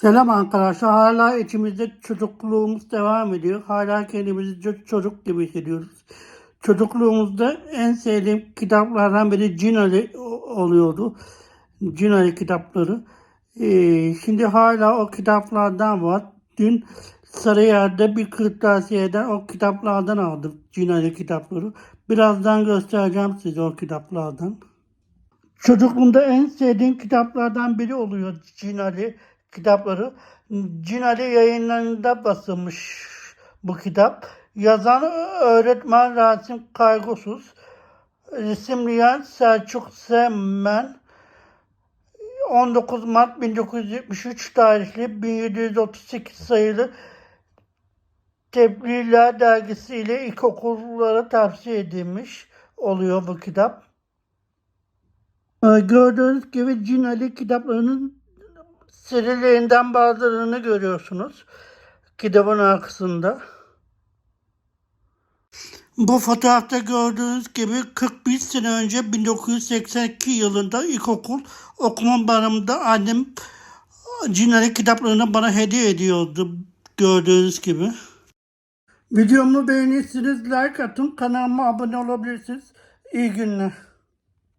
Selam arkadaşlar. Hala içimizde çocukluğumuz devam ediyor. Hala kendimizi ço- çocuk gibi hissediyoruz. Çocukluğumuzda en sevdiğim kitaplardan biri Cinali oluyordu. Cinali kitapları. Ee, şimdi hala o kitaplardan var. Dün Sarıyer'de bir kırtasiyeden o kitaplardan aldım Cinali kitapları. Birazdan göstereceğim size o kitaplardan. Çocukluğumda en sevdiğim kitaplardan biri oluyor Cinali kitapları. Cinali yayınlarında basılmış bu kitap. Yazan öğretmen Rasim Kaygusuz. Resimleyen Selçuk Semmen. 19 Mart 1973 tarihli 1738 sayılı Tebliğler dergisi ile ilkokullara tavsiye edilmiş oluyor bu kitap. Ee, Gördüğünüz gibi Cinali kitaplarının serilerinden bazılarını görüyorsunuz. Kitabın arkasında. Bu fotoğrafta gördüğünüz gibi 41 sene önce 1982 yılında ilkokul okuma barımında annem Cinali kitaplarını bana hediye ediyordu gördüğünüz gibi. Videomu beğenirseniz like atın, kanalıma abone olabilirsiniz. İyi günler.